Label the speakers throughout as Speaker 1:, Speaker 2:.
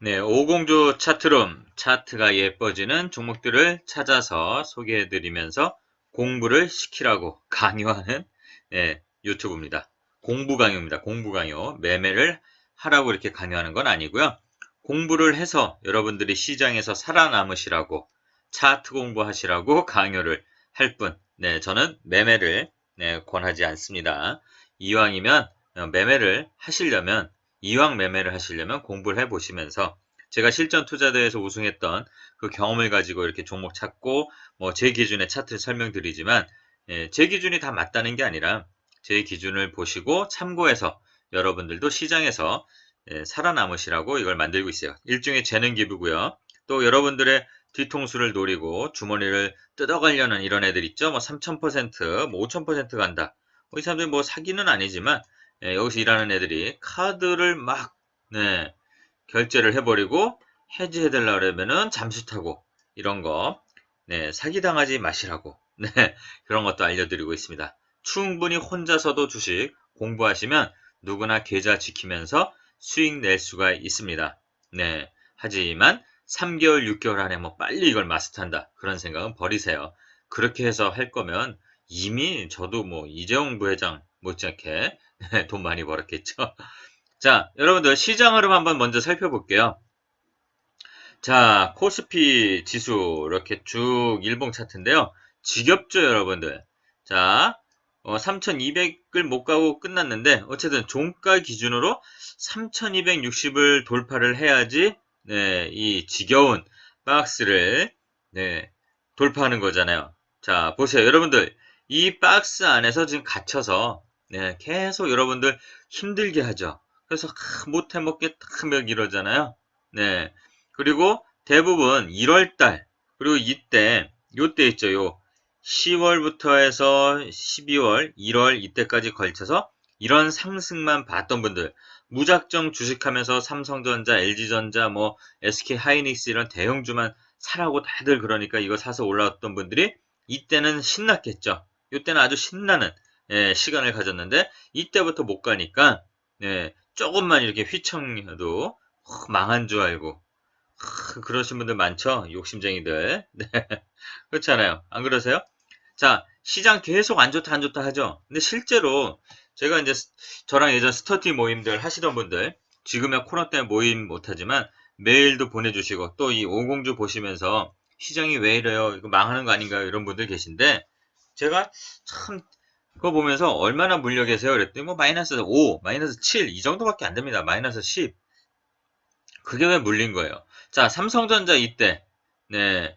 Speaker 1: 네, 오공주 차트룸, 차트가 예뻐지는 종목들을 찾아서 소개해드리면서 공부를 시키라고 강요하는 네, 유튜브입니다. 공부 강요입니다. 공부 강요. 매매를 하라고 이렇게 강요하는 건 아니고요. 공부를 해서 여러분들이 시장에서 살아남으시라고 차트 공부하시라고 강요를 할 뿐. 네, 저는 매매를 네, 권하지 않습니다. 이왕이면 어, 매매를 하시려면 이왕 매매를 하시려면 공부를 해보시면서 제가 실전 투자대회에서 우승했던 그 경험을 가지고 이렇게 종목 찾고 뭐 제 기준의 차트를 설명드리지만 예, 제 기준이 다 맞다는 게 아니라 제 기준을 보시고 참고해서 여러분들도 시장에서 예, 살아남으시라고 이걸 만들고 있어요. 일종의 재능 기부고요. 또 여러분들의 뒤통수를 노리고 주머니를 뜯어가려는 이런 애들 있죠. 뭐 3000%, 뭐 5000% 간다. 뭐이 사람들이 뭐 사기는 아니지만 예, 여기서 일하는 애들이 카드를 막 네, 결제를 해버리고 해지해달라 그러면은 잠수 타고 이런 거 네, 사기당하지 마시라고 네, 그런 것도 알려드리고 있습니다. 충분히 혼자서도 주식 공부하시면 누구나 계좌 지키면서 수익 낼 수가 있습니다. 네, 하지만 3개월, 6개월 안에 뭐 빨리 이걸 마스터한다 그런 생각은 버리세요. 그렇게 해서 할 거면 이미 저도 뭐 이재용 부회장 못지않게 네, 돈 많이 벌었겠죠. 자, 여러분들 시장 흐름 한번 먼저 살펴볼게요. 자, 코스피 지수 이렇게 쭉 일봉 차트인데요. 지겹죠, 여러분들. 자, 어, 3200을 못 가고 끝났는데 어쨌든 종가 기준으로 3260을 돌파를 해야지 네, 이 지겨운 박스를 네, 돌파하는 거잖아요. 자, 보세요. 여러분들 이 박스 안에서 지금 갇혀서 네, 계속 여러분들 힘들게 하죠. 그래서 못해 탁몇 이러잖아요. 네. 그리고 대부분 1월달 그리고 이때 요때 있죠. 요 10월부터 해서 12월, 1월 이때까지 걸쳐서 이런 상승만 봤던 분들 무작정 주식하면서 삼성전자, LG전자, 뭐 SK 하이닉스 이런 대형주만 사라고 다들 그러니까 이거 사서 올라왔던 분들이 이때는 신났겠죠. 이때는 아주 신나는 예, 시간을 가졌는데 이때부터 못 가니까 예, 조금만 이렇게 휘청해도 망한 줄 알고 그러신 분들 많죠? 욕심쟁이들. 네. 그렇잖아요. 안 그러세요? 자, 시장 계속 안 좋다 안 좋다 하죠. 근데 실제로 제가 이제 저랑 예전 스터디 모임들 하시던 분들 지금은 코로나 때문에 모임 못하지만 메일도 보내주시고 또 이 오공주 보시면서 시장이 왜 이래요? 이거 망하는 거 아닌가요? 이런 분들 계신데 제가 참 그거 보면서 얼마나 물려 계세요? 그랬더니 뭐 마이너스 5, 마이너스 7 이 정도밖에 안 됩니다. 마이너스 10. 그게 왜 물린 거예요? 자, 삼성전자 이때 네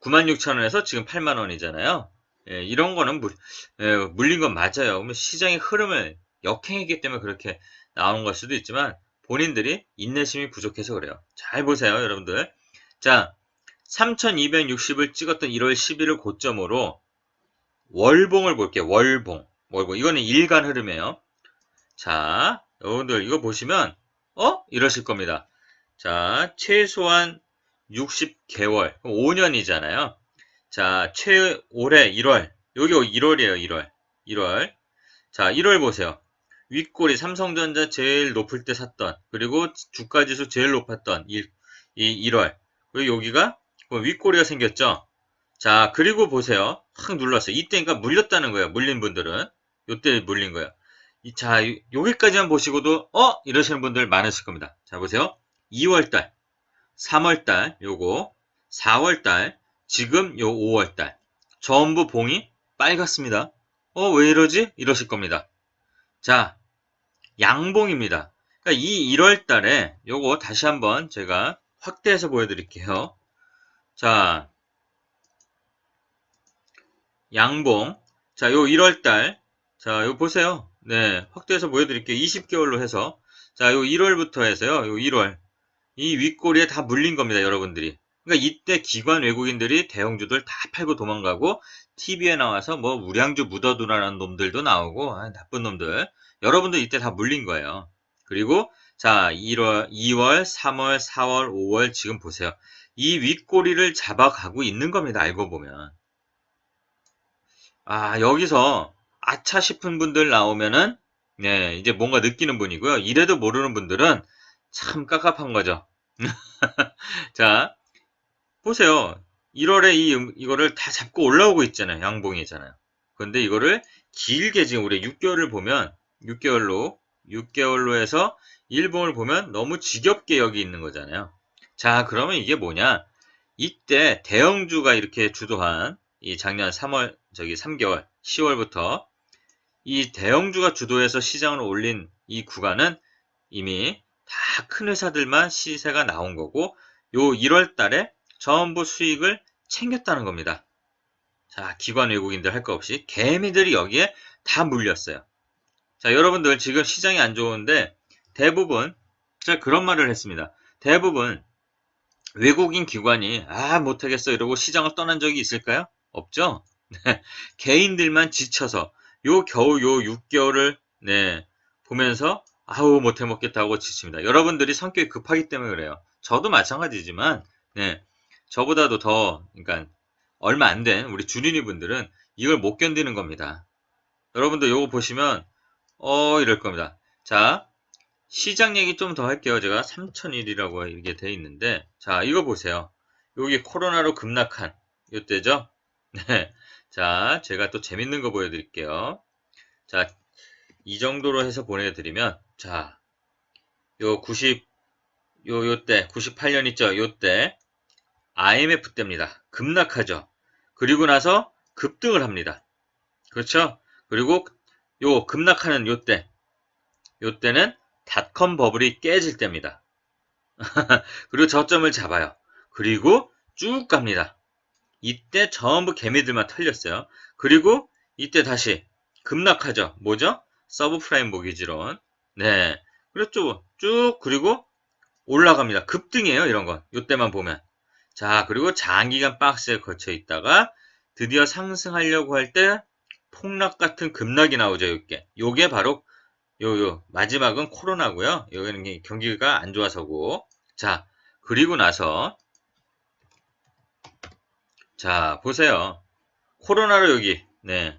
Speaker 1: 96,000원에서 지금 8만 원이잖아요. 예, 이런 거는 물, 예, 물린 건 맞아요. 그러면 시장의 흐름을 역행했기 때문에 그렇게 나오는 걸 수도 있지만 본인들이 인내심이 부족해서 그래요. 잘 보세요, 여러분들. 자, 3260을 찍었던 1월 10일을 고점으로 월봉을 볼게요. 월봉. 월봉. 이거는 일간 흐름이에요. 자, 여러분들 이거 보시면 어? 이러실 겁니다. 자, 최소한 60개월. 5년이잖아요. 자, 최 올해 1월. 여기 1월이에요, 1월. 1월. 자, 1월 보세요. 윗골이 삼성전자 제일 높을 때 샀던, 그리고 주가지수 제일 높았던 이, 이 1월. 그리고 여기가 윗골이가 생겼죠? 자, 그리고 보세요. 확 눌렀어요. 이때니까 물렸다는 거예요. 물린 분들은. 요때 물린 거예요. 이, 자, 여기까지만 보시고도, 어? 이러시는 분들 많으실 겁니다. 자, 보세요. 2월달, 3월달, 요거, 4월달, 지금 요 5월달. 전부 봉이 빨갛습니다. 어, 왜 이러지? 이러실 겁니다. 자, 양봉입니다. 그러니까 이 1월달에 요거 다시 한번 제가 확대해서 보여드릴게요. 자, 양봉. 자, 요 1월달. 자, 요 보세요. 네, 확대해서 보여드릴게요. 20개월로 해서. 자, 요 1월부터 해서요. 요 1월. 이 윗꼬리에 다 물린 겁니다, 여러분들이. 그러니까 이때 기관 외국인들이 대형주들 다 팔고 도망가고 TV에 나와서 뭐 우량주 묻어두라는 놈들도 나오고 아, 나쁜 놈들. 여러분들 이때 다 물린 거예요. 그리고 자, 1월, 2월, 3월, 4월, 5월 지금 보세요. 이 윗꼬리를 잡아가고 있는 겁니다. 알고 보면. 아, 여기서 아차 싶은 분들 나오면은 네, 이제 뭔가 느끼는 분이고요. 이래도 모르는 분들은 참 깝깝한 거죠. 자, 보세요. 1월에 이, 음- 이거를 다 잡고 올라오고 있잖아요. 양봉이잖아요. 근데 이거를 길게 지금 우리 6개월을 보면 6개월로 6개월로 해서 일봉을 보면 너무 지겹게 여기 있는 거잖아요. 자, 그러면 이게 뭐냐? 이때 대형주가 이렇게 주도한 이 작년 3월 저기 3개월 10월부터 이 대형주가 주도해서 시장을 올린 이 구간은 이미 다 큰 회사들만 시세가 나온 거고 요 1월 달에 전부 수익을 챙겼다는 겁니다. 자, 기관 외국인들 할 거 없이 개미들이 여기에 다 물렸어요. 자, 여러분들 지금 시장이 안 좋은데 대부분 제가 그런 말을 했습니다. 대부분 외국인 기관이 아 못하겠어 이러고 시장을 떠난 적이 있을까요? 없죠. 네, 개인들만 지쳐서 요 겨우 요 6개월을 네 보면서 아우 못해 먹겠다고 지칩니다. 여러분들이 성격이 급하기 때문에 그래요. 저도 마찬가지지만 네 저보다도 더 그러니까 얼마 안 된 우리 주린이 분들은 이걸 못 견디는 겁니다. 여러분들 요거 보시면 어 이럴 겁니다. 자 시장 얘기 좀 더 할게요. 제가 3001이라고 이게 돼 있는데 자 이거 보세요. 여기 코로나로 급락한 요때죠. 네. 자 제가 또 재밌는 거 보여드릴게요. 자 이 정도로 해서 보내드리면 자 요 90, 요, 요 때, 98년 있죠? 요 때, IMF 때입니다. 급락하죠. 그리고 나서 급등을 합니다. 그렇죠? 그리고 요 급락하는 요 때, 요 때는 닷컴 버블이 깨질 때입니다. 그리고 저점을 잡아요. 그리고 쭉 갑니다. 이때 전부 개미들만 털렸어요. 그리고 이때 다시 급락하죠. 뭐죠? 서브프라임 모기지론. 네. 그렇죠. 쭉 그리고 올라갑니다. 급등이에요. 이런 건. 이때만 보면. 자, 그리고 장기간 박스에 거쳐 있다가 드디어 상승하려고 할 때 폭락 같은 급락이 나오죠. 이게. 요게 바로 요, 요, 마지막은 코로나고요. 여기는 경기가 안 좋아서고. 자, 그리고 나서 자, 보세요. 코로나로 여기, 네.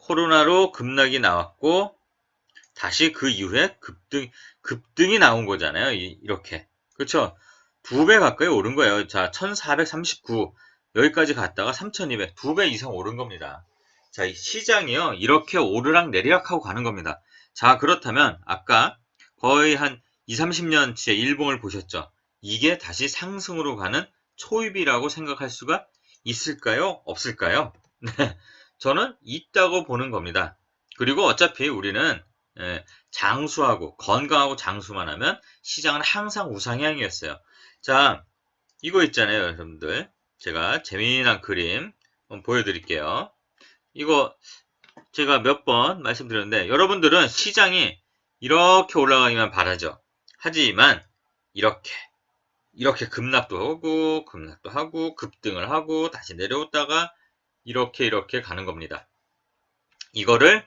Speaker 1: 코로나로 급락이 나왔고, 다시 그 이후에 급등, 급등이 나온 거잖아요. 이, 렇게 그쵸? 두배 가까이 오른 거예요. 자, 1439. 여기까지 갔다가 3200. 두 배 이상 오른 겁니다. 자, 이 시장이요. 이렇게 오르락 내리락 하고 가는 겁니다. 자, 그렇다면, 아까 거의 한 2, 30년치의 일봉을 보셨죠? 이게 다시 상승으로 가는 초입이라고 생각할 수가 있을까요? 없을까요? 네, 저는 있다고 보는 겁니다. 그리고 어차피 우리는 예, 장수하고 건강하고 장수만 하면 시장은 항상 우상향이었어요. 자, 이거 있잖아요, 여러분들. 제가 재미난 그림 보여드릴게요. 이거 제가 몇 번 말씀드렸는데 여러분들은 시장이 이렇게 올라가기만 바라죠. 하지만 이렇게 이렇게 급락도 하고 급락도 하고 급등을 하고 다시 내려오다가 이렇게 이렇게 가는 겁니다. 이거를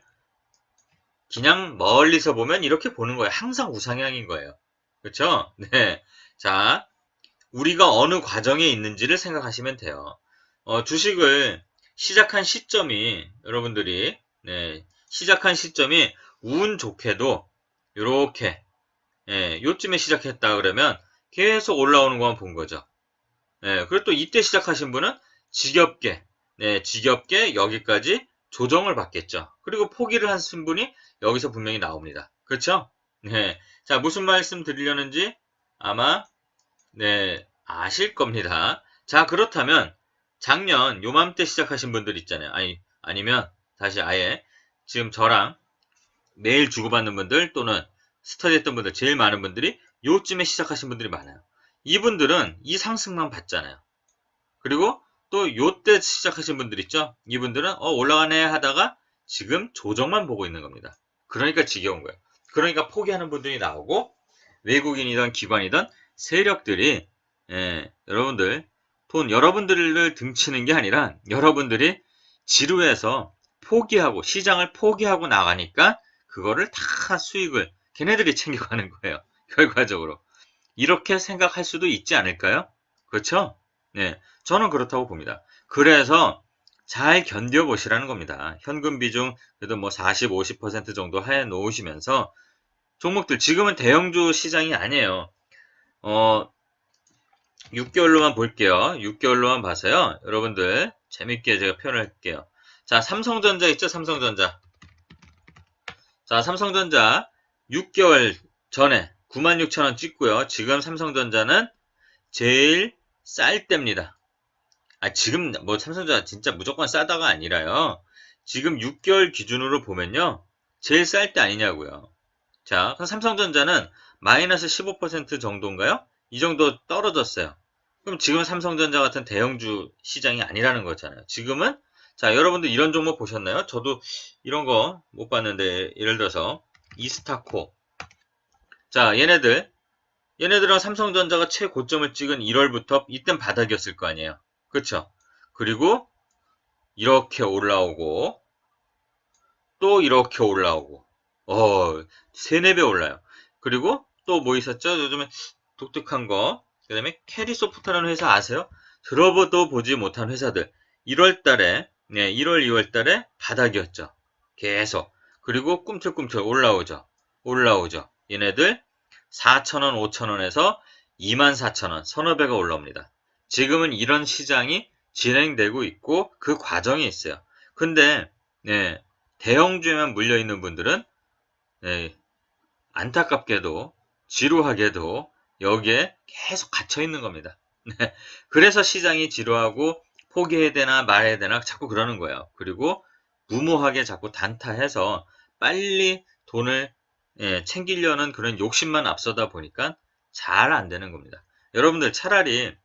Speaker 1: 그냥 멀리서 보면 이렇게 보는 거예요. 항상 우상향인 거예요. 그렇죠? 네. 자, 우리가 어느 과정에 있는지를 생각하시면 돼요. 어, 주식을 시작한 시점이 여러분들이 네, 시작한 시점이 운 좋게도 이렇게 예, 요쯤에 시작했다 그러면 계속 올라오는 것만 본 거죠. 예, 그리고 또 이때 시작하신 분은 지겹게 네, 지겹게 여기까지 조정을 받겠죠. 그리고 포기를 하신 분이 여기서 분명히 나옵니다. 그렇죠? 네. 자, 무슨 말씀 드리려는지 아마 네, 아실 겁니다. 자, 그렇다면 작년 요맘때 시작하신 분들 있잖아요. 아니, 아니면 다시 아예 지금 저랑 매일 주고받는 분들 또는 스터디 했던 분들 제일 많은 분들이 요쯤에 시작하신 분들이 많아요. 이분들은 이 상승만 봤잖아요. 그리고 또 요때 시작하신 분들 있죠? 이분들은 어 올라가네 하다가 지금 조정만 보고 있는 겁니다. 그러니까 지겨운 거예요. 그러니까 포기하는 분들이 나오고 외국인이든 기관이든 세력들이 예, 여러분들 돈 여러분들을 등치는 게 아니라 여러분들이 지루해서 포기하고 시장을 포기하고 나가니까 그거를 다 수익을 걔네들이 챙겨가는 거예요. 결과적으로 이렇게 생각할 수도 있지 않을까요? 그렇죠? 네, 저는 그렇다고 봅니다. 그래서 잘 견뎌보시라는 겁니다. 현금 비중 그래도 뭐 40, 50% 정도 해 놓으시면서 종목들 지금은 대형주 시장이 아니에요. 어, 6개월로만 볼게요. 6개월로만 봐서요. 여러분들 재밌게 제가 표현을 할게요. 자, 삼성전자 있죠? 삼성전자. 자, 삼성전자 6개월 전에 96,000원 찍고요. 지금 삼성전자는 제일 쌀 때입니다. 아, 지금 뭐 삼성전자 진짜 무조건 싸다가 아니라요. 지금 6개월 기준으로 보면요. 제일 쌀 때 아니냐고요. 자, 삼성전자는 마이너스 15% 정도인가요? 이 정도 떨어졌어요. 그럼 지금 삼성전자 같은 대형주 시장이 아니라는 거잖아요. 지금은 자, 여러분들 이런 종목 보셨나요? 저도 이런 거 못 봤는데 예를 들어서 이스타코 자, 얘네들 얘네들은 삼성전자가 최고점을 찍은 1월부터 이땐 바닥이었을 거 아니에요. 그렇죠? 그리고 이렇게 올라오고 또 이렇게 올라오고 어, 세네 배 올라요. 그리고 또 뭐 있었죠? 요즘에 독특한 거. 그 다음에 캐리소프트라는 회사 아세요? 들어보도 보지 못한 회사들. 1월 달에, 네, 1월, 2월 달에 바닥이었죠. 계속. 그리고 꿈틀꿈틀 올라오죠. 올라오죠. 얘네들 4,000원, 5,000원에서 24,000원, 서너 배가 올라옵니다. 지금은 이런 시장이 진행되고 있고 그 과정이 있어요. 근데, 네, 대형주에만 물려 있는 분들은, 네, 안타깝게도, 지루하게도 여기에 계속 갇혀 있는 겁니다. 네. 그래서 시장이 지루하고 포기해야 되나 말아야 되나 자꾸 그러는 거예요. 그리고 무모하게 자꾸 단타해서 빨리 돈을 예, 챙기려는 그런 욕심만 앞서다 보니까 잘 안 되는 겁니다. 여러분들 차라리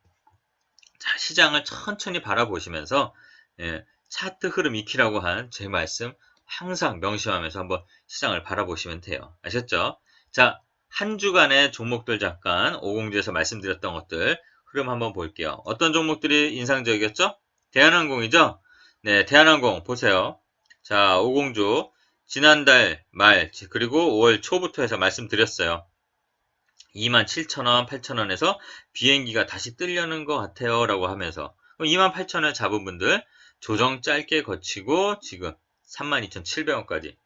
Speaker 1: 자, 시장을 천천히 바라보시면서 예, 차트 흐름 익히라고 한 제 말씀 항상 명심하면서 한번 시장을 바라보시면 돼요. 아셨죠? 자, 한 주간의 종목들 잠깐 오공지에서 말씀드렸던 것들 흐름 한번 볼게요. 어떤 종목들이 인상적이었죠? 대한항공이죠? 네, 대한항공 보세요. 자, 오공주 지난달 말 그리고 5월 초부터 해서 말씀드렸어요. 27,000원, 8,000원에서 비행기가 다시 뜨려는 것 같아요. 라고 하면서 28,000원 잡은 분들 조정 짧게 거치고 지금 32,700원까지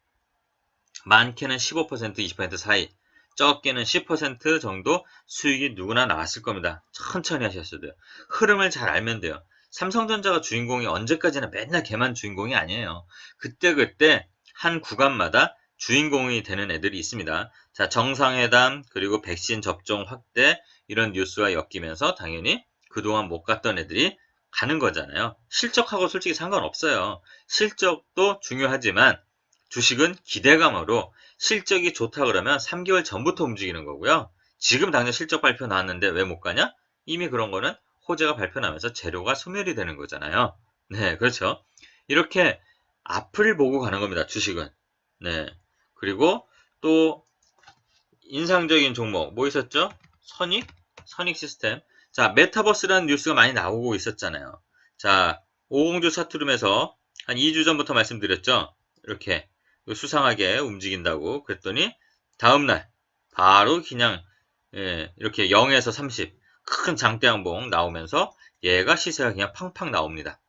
Speaker 1: 많게는 15% 20% 사이 적게는 10% 정도 수익이 누구나 나왔을 겁니다. 천천히 하셨어야 돼요. 흐름을 잘 알면 돼요. 삼성전자가 주인공이 언제까지나 맨날 걔만 주인공이 아니에요. 그때그때 한 구간마다 주인공이 되는 애들이 있습니다. 자, 정상회담, 그리고 백신 접종 확대, 이런 뉴스와 엮이면서 당연히 그동안 못 갔던 애들이 가는 거잖아요. 실적하고 솔직히 상관없어요. 실적도 중요하지만 주식은 기대감으로 실적이 좋다 그러면 3개월 전부터 움직이는 거고요. 지금 당장 실적 발표 나왔는데 왜 못 가냐? 이미 그런 거는 호재가 발표 나면서 재료가 소멸이 되는 거잖아요. 네, 그렇죠. 이렇게 앞을 보고 가는 겁니다. 주식은. 네. 그리고 또 인상적인 종목 뭐 있었죠? 선익? 선익 시스템. 자, 메타버스라는 뉴스가 많이 나오고 있었잖아요. 자, 오공주 차트룸에서 한 2주 전부터 말씀드렸죠? 이렇게 수상하게 움직인다고 그랬더니 다음날 바로 그냥 예, 이렇게 0에서 30 큰 장대 양봉 나오면서 얘가 시세가 그냥 팡팡 나옵니다.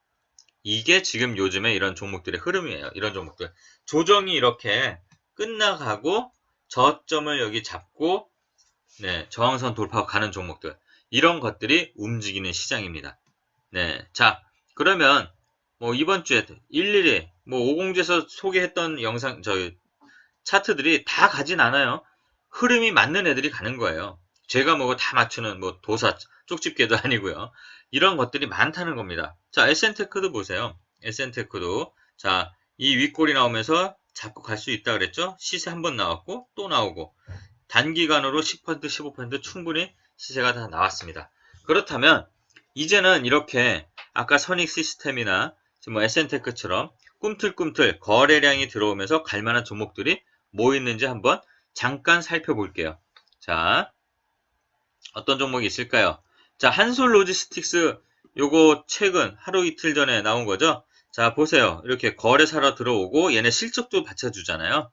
Speaker 1: 이게 지금 요즘에 이런 종목들의 흐름이에요. 이런 종목들. 조정이 이렇게 끝나가고 저점을 여기 잡고 네, 저항선 돌파하고 가는 종목들. 이런 것들이 움직이는 시장입니다. 네. 자, 그러면 뭐 이번 주에 일일이 뭐 오공지에서 소개했던 영상 저 차트들이 다 가진 않아요. 흐름이 맞는 애들이 가는 거예요. 제가 뭐다 맞추는 뭐 도사 쪽집게도 아니고요. 이런 것들이 많다는 겁니다. 자, SN테크도 보세요. SN테크도 자, 이 윗골이 나오면서 잡고 갈 수 있다 그랬죠? 시세 한 번 나왔고 또 나오고 단기간으로 10% 15% 충분히 시세가 다 나왔습니다. 그렇다면 이제는 이렇게 아까 선익 시스템이나 지금 뭐 SN테크처럼 꿈틀꿈틀 거래량이 들어오면서 갈만한 종목들이 뭐 있는지 한번 잠깐 살펴볼게요. 자, 어떤 종목이 있을까요? 자, 한솔 로지스틱스 요거 최근 하루 이틀 전에 나온 거죠? 자, 보세요. 이렇게 거래 사러 들어오고 얘네 실적도 받쳐주잖아요.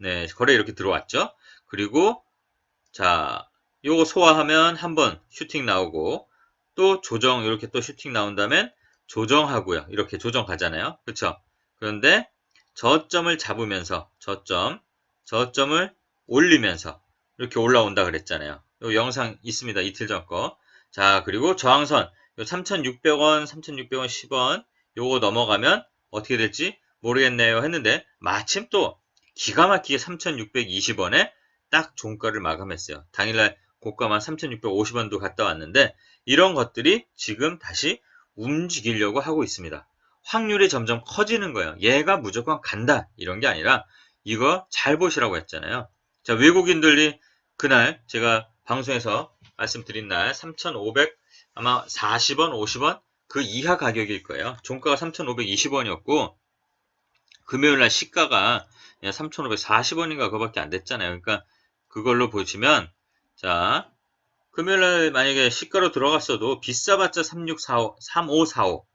Speaker 1: 네, 거래 이렇게 들어왔죠? 그리고 자, 요거 소화하면 한번 슈팅 나오고 또 조정 이렇게 또 슈팅 나온다면 조정하고요. 이렇게 조정 가잖아요. 그렇죠? 그런데 저점을 잡으면서 저점, 저점을 올리면서 이렇게 올라온다 그랬잖아요. 요 영상 있습니다. 이틀 전 거. 자, 그리고 저항선 요 3,600원, 3,600원 10원 요거 넘어가면 어떻게 될지 모르겠네요 했는데 마침 또 기가 막히게 3,620원에 딱 종가를 마감했어요. 당일날 고가만 3,650원도 갔다 왔는데 이런 것들이 지금 다시 움직이려고 하고 있습니다. 확률이 점점 커지는 거예요. 얘가 무조건 간다 이런 게 아니라 이거 잘 보시라고 했잖아요. 자 외국인들이 그날 제가 방송에서 말씀드린 날 3,500 아마 40원, 50원 그 이하 가격일 거예요. 종가가 3,520원이었고 금요일 날 시가가 3,540원인가 그거밖에 안 됐잖아요. 그러니까 그걸로 보시면 자 금요일 날 만약에 시가로 들어갔어도 비싸봤자 3645, 3545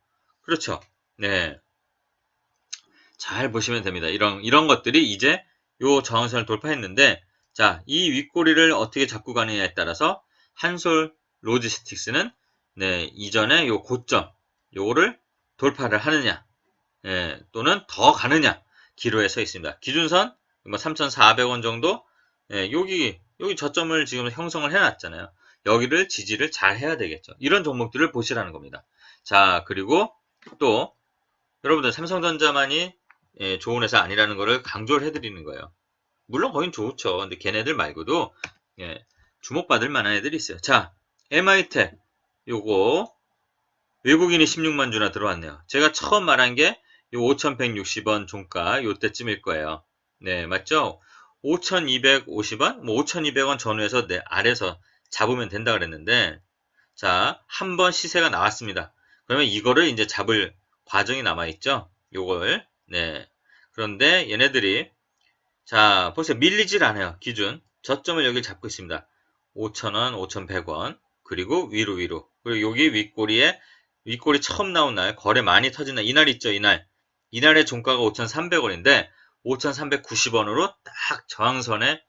Speaker 1: 그렇죠. 네. 잘 보시면 됩니다. 이런 이런 것들이 이제 요 저항선을 돌파했는데 자, 이 윗꼬리를 어떻게 잡고 가느냐에 따라서 한솔 로지스틱스는 네, 이전에 요 고점 요거를 돌파를 하느냐 예, 또는 더 가느냐 기로에 서 있습니다. 기준선 뭐 3,400원 정도 예, 여기 여기 저점을 지금 형성을 해놨잖아요. 여기를 지지를 잘 해야 되겠죠. 이런 종목들을 보시라는 겁니다. 자 그리고 또 여러분들 삼성전자만이 예, 좋은 회사 아니라는 것을 강조를 해드리는 거예요. 물론 거긴 좋죠. 근데 걔네들 말고도 예, 주목받을 만한 애들이 있어요. 자, MI텍 요거 외국인이 16만 주나 들어왔네요. 제가 처음 말한 게 요 5,160원 종가 요때쯤일 거예요. 네, 맞죠? 5,250원, 뭐 5,200원 전후에서 내 아래서 잡으면 된다 그랬는데 자, 한 번 시세가 나왔습니다. 그러면 이거를 이제 잡을 과정이 남아 있죠. 요걸. 네. 그런데 얘네들이 자, 보세요. 밀리질 않아요. 기준. 저점을 여기 잡고 있습니다. 5,000원, 5,100원. 그리고 위로 위로. 그리고 여기 윗꼬리에 윗꼬리 처음 나온 날 거래 많이 터진 날 이날 있죠. 이날. 이날의 종가가 5,300원인데 5,390원으로 딱 저항선에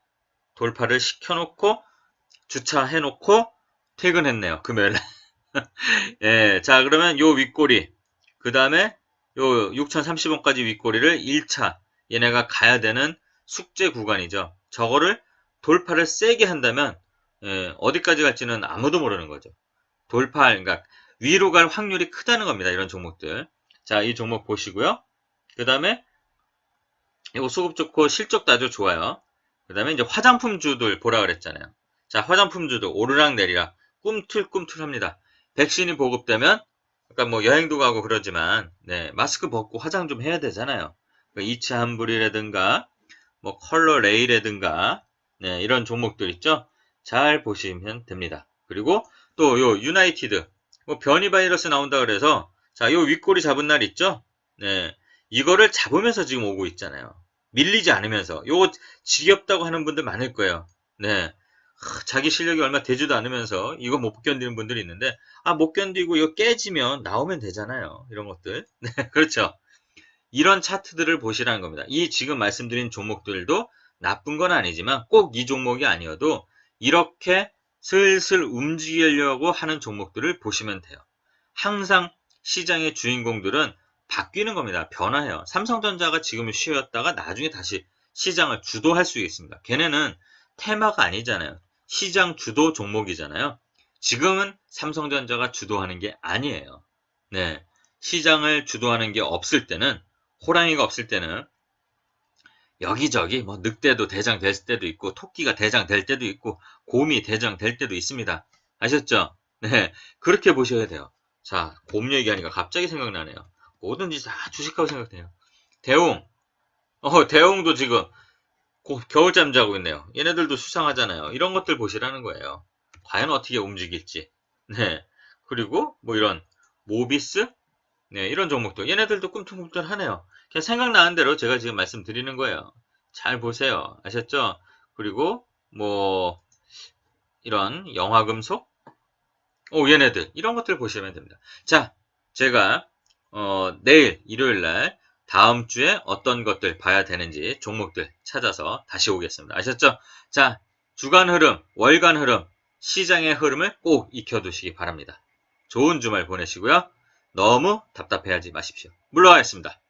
Speaker 1: 돌파를 시켜놓고 주차해놓고 퇴근했네요. 금요일 날. 예, 자 그러면 요 윗꼬리 그 다음에 요 6,030원까지 윗꼬리를 1차 얘네가 가야 되는 숙제 구간이죠. 저거를 돌파를 세게 한다면 예, 어디까지 갈지는 아무도 모르는 거죠. 돌파, 그러니까 위로 갈 확률이 크다는 겁니다. 이런 종목들. 자, 이 종목 보시고요. 그 다음에 이거 수급 좋고 실적도 아주 좋아요. 그 다음에 이제 화장품주들 보라 그랬잖아요. 자, 화장품주도 오르락 내리락 꿈틀꿈틀합니다. 백신이 보급되면 그러니까 뭐 여행도 가고 그러지만 네, 마스크 벗고 화장 좀 해야 되잖아요. 그러니까 이츠 한불이라든가 뭐 컬러 레이라든가 네, 이런 종목들 있죠. 잘 보시면 됩니다. 그리고 또 요 유나이티드 뭐 변이 바이러스 나온다 그래서 자, 요 윗꼬리 잡은 날 있죠? 네. 이거를 잡으면서 지금 오고 있잖아요. 밀리지 않으면서. 요거 지겹다고 하는 분들 많을 거예요. 네. 하, 자기 실력이 얼마 되지도 않으면서 이거 못 견디는 분들이 있는데 아, 못 견디고 이거 깨지면 나오면 되잖아요. 이런 것들. 네, 그렇죠. 이런 차트들을 보시라는 겁니다. 이 지금 말씀드린 종목들도 나쁜 건 아니지만 꼭 이 종목이 아니어도 이렇게 슬슬 움직이려고 하는 종목들을 보시면 돼요. 항상 시장의 주인공들은 바뀌는 겁니다. 변화해요. 삼성전자가 지금 쉬었다가 나중에 다시 시장을 주도할 수 있습니다. 걔네는 테마가 아니잖아요. 시장 주도 종목이잖아요. 지금은 삼성전자가 주도하는 게 아니에요. 네. 시장을 주도하는 게 없을 때는, 호랑이가 없을 때는, 여기저기 뭐 늑대도 대장 될 때도 있고, 토끼가 대장 될 때도 있고, 곰이 대장 될 때도 있습니다. 아셨죠? 네. 그렇게 보셔야 돼요. 자, 곰 얘기하니까 갑자기 생각나네요. 뭐든지 다 주식하고 생각돼요. 대웅. 어, 대웅도 지금 고- 겨울잠 자고 있네요. 얘네들도 수상하잖아요. 이런 것들 보시라는 거예요. 과연 어떻게 움직일지. 네. 그리고 뭐 이런 모비스? 네, 이런 종목도 얘네들도 꿈틀꿈틀하네요. 그냥 생각나는 대로 제가 지금 말씀드리는 거예요. 잘 보세요. 아셨죠? 그리고 뭐 이런 영화금속? 오, 얘네들. 이런 것들 보시면 됩니다. 자, 제가 어, 내일 일요일 날 다음 주에 어떤 것들 봐야 되는지 종목들 찾아서 다시 오겠습니다. 아셨죠? 자, 주간 흐름, 월간 흐름, 시장의 흐름을 꼭 익혀두시기 바랍니다. 좋은 주말 보내시고요. 너무 답답해하지 마십시오. 물러가겠습니다.